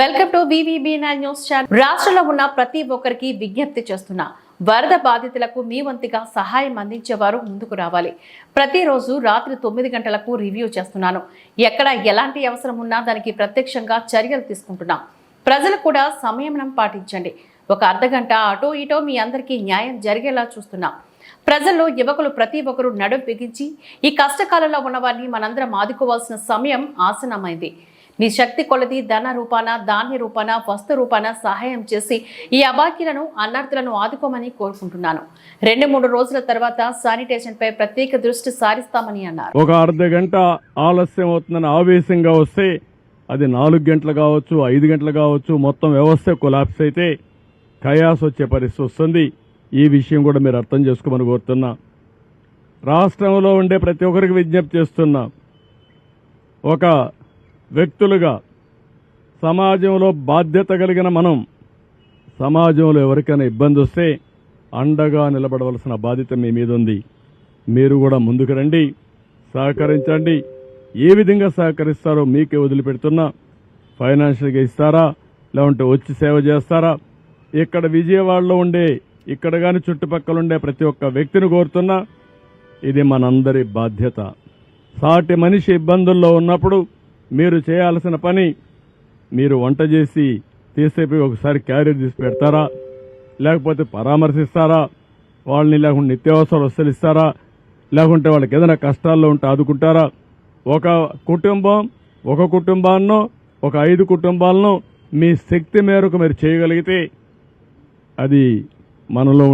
Welcome to VVB news channel. రాష్ట్రంలో ఉన్న ప్రతి ఒక్కరికి విజ్ఞప్తి చేస్తున్నా వరద బాధితులకు మీ వంతుగా సహాయం అందించేవారు ముందుకు రావాలి. ప్రతిరోజు రాత్రి తొమ్మిది గంటలకు రివ్యూ చేస్తున్నాను. ఎక్కడ ఎలాంటి అవసరం ఉన్నా దానికి ప్రత్యక్షంగా చర్యలు తీసుకుంటున్నాం. ప్రజలు కూడా సంయమనం పాటించండి. ఒక అర్ధగంట అటో ఇటో మీ అందరికీ న్యాయం జరిగేలా చూస్తున్నాం. ప్రజల్లో యువకులు ప్రతి ఒక్కరూ నడుం బిగించి ఈ కష్టకాలంలో ఉన్నవారిని మనందరం ఆదుకోవాల్సిన సమయం ఆసనమైంది నీ శక్తి కొలది ధన రూపాన ధాన్య రూపాన వస్తు రూపాన సహాయం చేసి ఈ అబాకీలను అన్నార్థులను ఆదుకోమని కోరుకుంటున్నాను. రెండు మూడు రోజుల తర్వాత శానిటేషన్ పై ప్రత్యేక దృష్టి సారిస్తామని అన్నారు. ఒక అర్ధ గంట ఆలస్యం అవుతుందని ఆవేశంగా వస్తే అది నాలుగు గంటలు కావచ్చు ఐదు గంటలు కావచ్చు మొత్తం వ్యవస్థ కొలాప్స్ అయితే కయాస్ వచ్చే పరిస్థితి వస్తుంది. ఈ విషయం కూడా మీరు అర్థం చేసుకోమని కోరుతున్నా. రాష్ట్రంలో ఉండే ప్రతి ఒక్కరికి విజ్ఞప్తి చేస్తున్నా. ఒక వ్యక్తులుగా సమాజంలో బాధ్యత కలిగిన మనం సమాజంలో ఎవరికైనా ఇబ్బంది వస్తే అండగా నిలబడవలసిన బాధ్యత మీ మీద ఉంది మీరు కూడా ముందుకు రండి సహకరించండి. ఏ విధంగా సహకరిస్తారో మీకే వదిలిపెడుతున్నా. ఫైనాన్షియల్గా ఇస్తారా? లేకుంటే వచ్చి సేవ చేస్తారా? ఇక్కడ విజయవాడలో ఉండే ఇక్కడ కానీ చుట్టుపక్కల ఉండే ప్రతి ఒక్క వ్యక్తిని కోరుతున్నా ఇది మనందరి బాధ్యత. సాటి మనిషి ఇబ్బందుల్లో ఉన్నప్పుడు మీరు చేయాల్సిన పని మీరు వంట చేసి తీసేపోయి ఒకసారి క్యారియర్ తీసి పెడతారా? లేకపోతే పరామర్శిస్తారా? వాళ్ళని లేకుంటే నిత్యావసర వస్తువులు ఇస్తారా లేకుంటే వాళ్ళకి ఏదైనా కష్టాల్లో ఉంటే ఆదుకుంటారా? ఒక కుటుంబం ఒక కుటుంబాన్నో ఒక ఐదు కుటుంబాలను మీ శక్తి మేరకు మీరు చేయగలిగితే అది మనలో